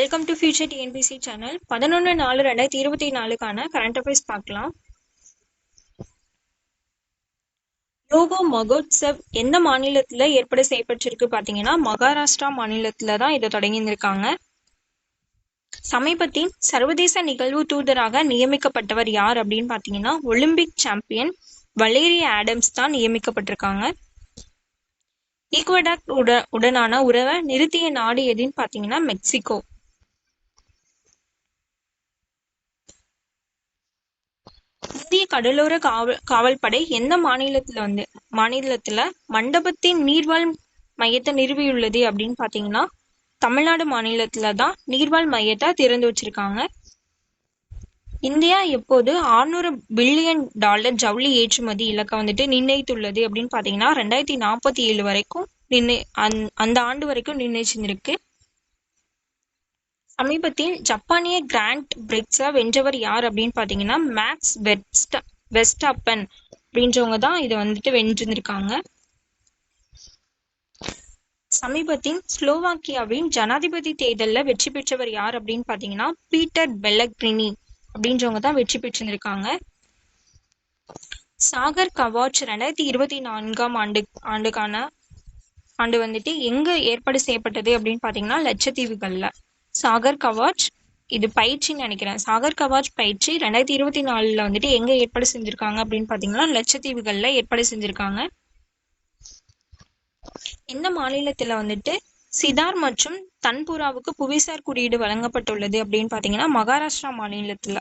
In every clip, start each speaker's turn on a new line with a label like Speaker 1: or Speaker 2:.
Speaker 1: Welcome to future TNPSC channel பதினொன்று நாலு ரெண்டாயிரத்தி இருபத்தி நாலுக்கான கரண்ட் அஃபேர்ஸ் பார்க்கலாம். யோகோ மகோத்சவ் எந்த மாநிலத்தில் ஏற்பாடு செய்யப்பட்டிருக்கு பார்த்தீங்கன்னா மகாராஷ்டிரா மாநிலத்தில் தான் இதை தொடங்கியிருக்காங்க சமீபத்தின் சர்வதேச நிகழ்வு தூதராக நியமிக்கப்பட்டவர் யார் அப்படின்னு பார்த்தீங்கன்னா ஒலிம்பிக் சாம்பியன் வலேரி ஆடம்ஸ் தான் நியமிக்கப்பட்டிருக்காங்க. ஈக்வடாக் உட உடனான உறவை நிறுத்திய நாடு எதுன்னு பார்த்தீங்கன்னா மெக்சிகோ இந்திய கடலோர காவல் காவல்படை எந்த மாநிலத்துல வந்து மாநிலத்துல மண்டபத்தின் நீர்வாழ் மையத்தை நிறுவியுள்ளது அப்படின்னு பார்த்தீங்கன்னா தமிழ்நாடு மாநிலத்துல தான் நீர்வாழ் மையத்தை திறந்து வச்சிருக்காங்க. இந்தியா எப்போது ஆறுநூறு பில்லியன் டாலர் ஜவுளி ஏற்றுமதி இலக்கை வந்துட்டு நிர்ணயித்துள்ளது அப்படின்னு பார்த்தீங்கன்னா ரெண்டாயிரத்தி நாற்பத்தி ஏழு வரைக்கும் நிர்ணய அந்த ஆண்டு வரைக்கும் நிர்ணயிச்சிருந்திருக்கு. சமீபத்தில் ஜப்பானிய கிராண்ட் பிரிக்ஸை வென்றவர் யார் அப்படின்னு பார்த்தீங்கன்னா மேக்ஸ் வெஸ்ட் அப்பன் அப்படின்றவங்க தான் இதை வந்துட்டு வென்றிருந்திருக்காங்க. சமீபத்தின் ஸ்லோவாக்கியாவின் ஜனாதிபதி தேர்தலில் வெற்றி பெற்றவர் யார் அப்படின்னு பார்த்தீங்கன்னா பீட்டர் பெலக்ரினி அப்படின்றவங்க தான் வெற்றி பெற்றிருந்திருக்காங்க. சாகர் கவாச் ரெண்டாயிரத்தி இருபத்தி நான்காம் ஆண்டு ஆண்டுக்கான ஆண்டு வந்துட்டு எங்க ஏற்பாடு செய்யப்பட்டது அப்படின்னு பார்த்தீங்கன்னா லட்சத்தீவுகளில். சாகர் கவாச் இது பயிற்சின்னு நினைக்கிறேன். சாகர் கவாச் பயிற்சி ரெண்டாயிரத்தி இருபத்தி நாலுல வந்துட்டு எங்க ஏற்பாடு செஞ்சிருக்காங்க அப்படின்னு பார்த்தீங்கன்னா லட்சத்தீவுகள்ல ஏற்பாடு செஞ்சிருக்காங்க. இந்த மாநிலத்துல வந்துட்டு சிதார் மற்றும் தன்புராவுக்கு புவிசார் குறியீடு வழங்கப்பட்டுள்ளது அப்படின்னு பார்த்தீங்கன்னா மகாராஷ்டிரா மாநிலத்துல.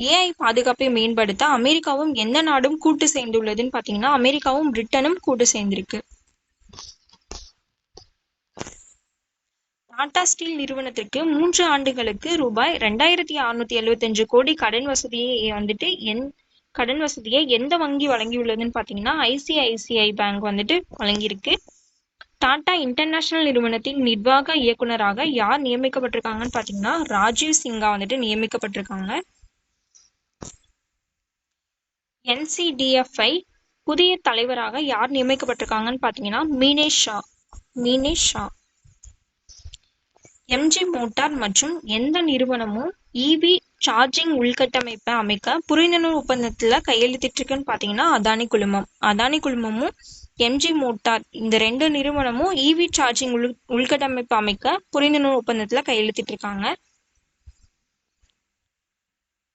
Speaker 1: ஏஐ பாதுகாப்பை மேம்படுத்த அமெரிக்காவும் எந்த நாடும் கூட்டு சேர்ந்துள்ளதுன்னு பார்த்தீங்கன்னா அமெரிக்காவும் பிரிட்டனும் கூட்டு சேர்ந்திருக்கு. டாடா ஸ்டீல் நிறுவனத்திற்கு மூன்று ஆண்டுகளுக்கு ரூபாய் ரெண்டாயிரத்தி அறுநூத்தி எழுபத்தஞ்சு கோடி கடன் வசதியை வந்துட்டு என் கடன் வசதியை எந்த வங்கி வழங்கியுள்ளதுன்னு பார்த்தீங்கன்னா ஐசிஐசிஐ பேங்க் வந்துட்டு வழங்கியிருக்கு. டாடா இன்டர்நேஷனல் நிறுவனத்தின் நிர்வாக இயக்குனராக யார் நியமிக்கப்பட்டிருக்காங்கன்னு பார்த்தீங்கன்னா ராஜீவ் சிங்கா வந்துட்டு நியமிக்கப்பட்டிருக்காங்க. என்சிடிஎஃப்ஐ புதிய தலைவராக யார் நியமிக்கப்பட்டிருக்காங்கன்னு பார்த்தீங்கன்னா மீனேஷ் ஷா மீனேஷ் ஷா. எம்ஜி மோட்டார் மற்றும் எந்த நிறுவனமும் இவி சார்ஜிங் உள்கட்டமைப்பை அமைக்க புரிந்துணர்வு ஒப்பந்தத்தில் கையெழுத்திட்டிருக்குன்னு பார்த்தீங்கன்னா அதானி குழுமம். அதானி குழுமமும் எம்ஜி மோட்டார் இந்த ரெண்டு நிறுவனமும் இவி சார்ஜிங் உள் உள்கட்டமைப்பு அமைக்க புரிந்துணர்வு கையெழுத்திட்டு கையெழுத்திட்டிருக்காங்க.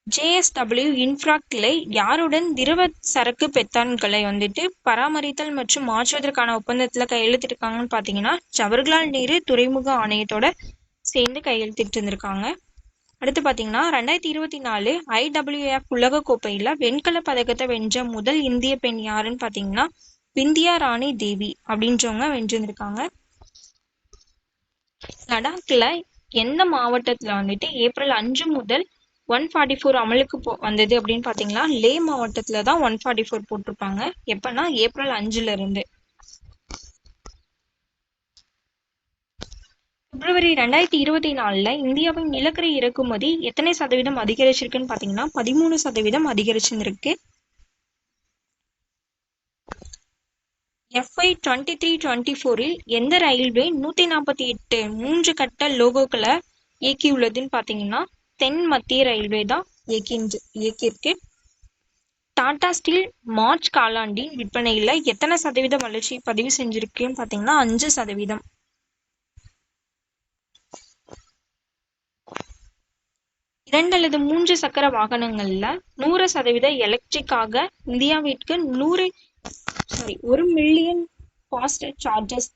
Speaker 1: ஜேஎஸ்டபிள்யூ இன்ஃப்ரா கிளை யாருடன் திரவ சரக்கு பெத்தான்களை வந்துட்டு பராமரித்தல் மற்றும் மாற்றுவதற்கான ஒப்பந்தத்தில் கையெழுத்திருக்காங்கன்னு பார்த்தீங்கன்னா ஜவஹர்லால் நேரு துறைமுக ஆணையத்தோட சேர்ந்து கையெழுத்திட்டு இருந்திருக்காங்க. அடுத்து பார்த்தீங்கன்னா ரெண்டாயிரத்தி இருபத்தி நாலு ஐடபிள்யூஎஃப் உலக கோப்பையில் வெண்கல பதக்கத்தை வென்ற முதல் இந்திய பெண் யாருன்னு பார்த்தீங்கன்னா விந்தியா ராணி தேவி அப்படின்றவங்க வென்றிருந்திருக்காங்க. லடாக்ல எந்த மாவட்டத்துல வந்துட்டு ஏப்ரல் அஞ்சு முதல் ஒன் ஃபார்ட்டி ஃபோர் அமலுக்கு போ வந்தது அப்படின்னு பார்த்தீங்கன்னா லே மாவட்டத்துல தான் ஒன் ஃபார்ட்டி ஃபோர் போட்டிருப்பாங்க. எப்பன்னா ஏப்ரல் அஞ்சுல இருந்து. பிப்ரவரி ரெண்டாயிரத்தி இருபத்தி நாலில் இந்தியாவின் நிலக்கரி இறக்குமதி எத்தனை சதவீதம் அதிகரிச்சிருக்குன்னு பார்த்தீங்கன்னா பதிமூணு சதவீதம் அதிகரிச்சிருக்கு எஃப்ஐ டுவெண்ட்டி த்ரீ டுவெண்ட்டி ஃபோரில் எந்த ரயில்வே நூத்தி நாற்பத்தி எட்டு மூன்று கட்ட லோகோக்களை இயக்கியுள்ளதுன்னு பார்த்தீங்கன்னா தென் மத்திய ரயில்வே தான் இயக்கி இயக்கியிருக்கு. டாடா ஸ்டீல் மார்ச் காலாண்டின் விற்பனையில எத்தனை சதவீதம் வளர்ச்சி பதிவு செஞ்சிருக்குன்னு பார்த்தீங்கன்னா அஞ்சு சதவீதம். இரண்டு அல்லது மூன்று சக்கர வாகனங்கள்ல நூறு சதவீத எலக்ட்ரிக்காக இந்தியாவிற்கு நூறு சாரி ஒரு மில்லியன் ஃபாஸ்ட் சார்ஜஸ்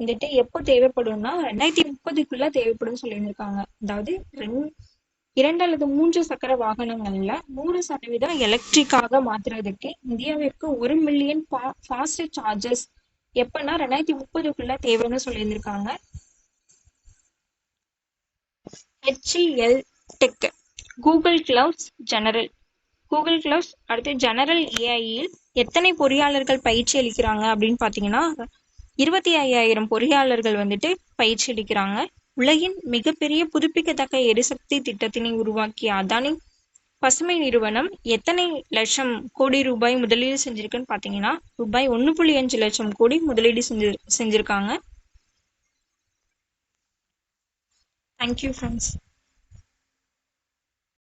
Speaker 1: வந்துட்டு எப்போ தேவைப்படும்னா ரெண்டாயிரத்தி முப்பதுக்குள்ள தேவைப்படும் சொல்லியிருக்காங்க அதாவது ரெண் இரண்டு அல்லது மூன்று சக்கர வாகனங்கள்ல நூறு சதவீதம் எலக்ட்ரிக்காக மாத்துறதுக்கு இந்தியாவிற்கு ஒரு மில்லியன் ஃபாஸ்ட் சார்ஜஸ் எப்பன்னா ரெண்டாயிரத்தி முப்பதுக்குள்ள தேவைன்னு சொல்லியிருந்திருக்காங்க. HCL tech Google clouds general Google clouds அடுத்து ஜெனரல் ஏஐயில் எத்தனை பொறியாளர்கள் பயிற்சி அளிக்கிறாங்க அப்படின்னு பார்த்தீங்கன்னா இருபத்தி ஐயாயிரம் பொறியாளர்கள் வந்துட்டு பயிற்சி அளிக்கிறாங்க. உலகின் மிகப்பெரிய புதுப்பிக்கத்தக்க எரிசக்தி திட்டத்தினை உருவாக்கிய அதானி பசுமை நிறுவனம் எத்தனை லட்சம் கோடி ரூபாய் முதலீடு செஞ்சிருக்குன்னு பார்த்தீங்கன்னா ரூபாய் ஒன்று புள்ளி அஞ்சு லட்சம் கோடி முதலீடு செஞ்சு செஞ்சிருக்காங்க. Thank you friends